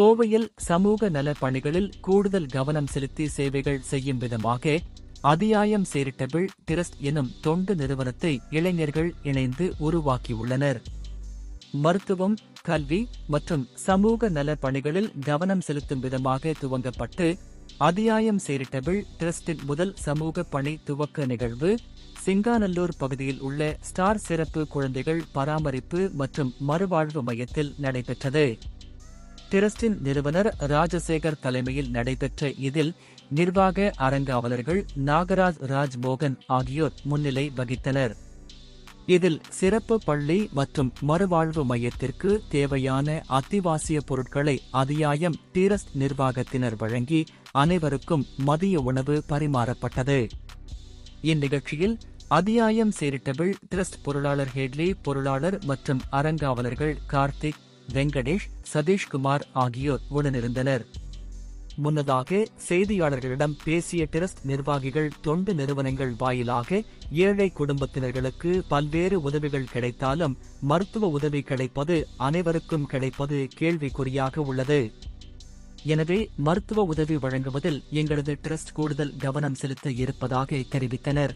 கோவையில் சமூக நலப் பணிகளில் கூடுதல் கவனம் செலுத்தி சேவைகள் செய்யும் விதமாக அதியாயம் சேரிட்டபிள் டிரஸ்ட் எனும் தொண்டு நிறுவனத்தை இளைஞர்கள் இணைந்து உருவாக்கியுள்ளனர். மருத்துவம் கல்வி மற்றும் சமூக நலப் பணிகளில் கவனம் செலுத்தும் விதமாக துவங்கப்பட்டு அதியாயம் சேரிட்டபிள் டிரஸ்டின் முதல் சமூக பணி துவக்க நிகழ்வு சிங்காநல்லூர் பகுதியில் உள்ள ஸ்டார் சிறப்பு குழந்தைகள் பராமரிப்பு மற்றும் மறுவாழ்வு மையத்தில் நடைபெற்றது. டிரஸ்டின் நிறுவனர் ராஜசேகர் தலைமையில் நடைபெற்ற இதில் நிர்வாக அரங்காவலர்கள் நாகராஜ் ராஜ்மோகன் ஆகியோர் முன்னிலை வகித்தனர். இதில் சிறப்பு பள்ளி மற்றும் மறுவாழ்வு மையத்திற்கு தேவையான அத்திவாசிய பொருட்களை அதியாயம் டீரஸ்ட் நிர்வாகத்தினர் வழங்கி அனைவருக்கும் மதிய உணவு பரிமாறப்பட்டது. இந்நிகழ்ச்சியில் அதியாயம் சேரிட்டபிள் டிரஸ்ட் பொருளாளர் ஹெட்லி பொருளாளர் மற்றும் அரங்காவலர்கள் கார்த்திக் வெங்கடேஷ் சதீஷ்குமார் ஆகியோர் உடனிருந்தனர். முன்னதாக செய்தியாளர்களிடம் பேசிய டிரஸ்ட் நிர்வாகிகள் தொண்டு நிறுவனங்கள் வாயிலாக ஏழை குடும்பத்தினர்களுக்கு பல்வேறு உதவிகள் கிடைத்தாலும் மருத்துவ உதவி கிடைப்பது அனைவருக்கும் கிடைப்பது கேள்விக்குறியாக உள்ளது. எனவே மருத்துவ உதவி வழங்குவதில் எங்களது டிரஸ்ட் கூடுதல் கவனம் செலுத்த இருப்பதாக தெரிவித்தனர்.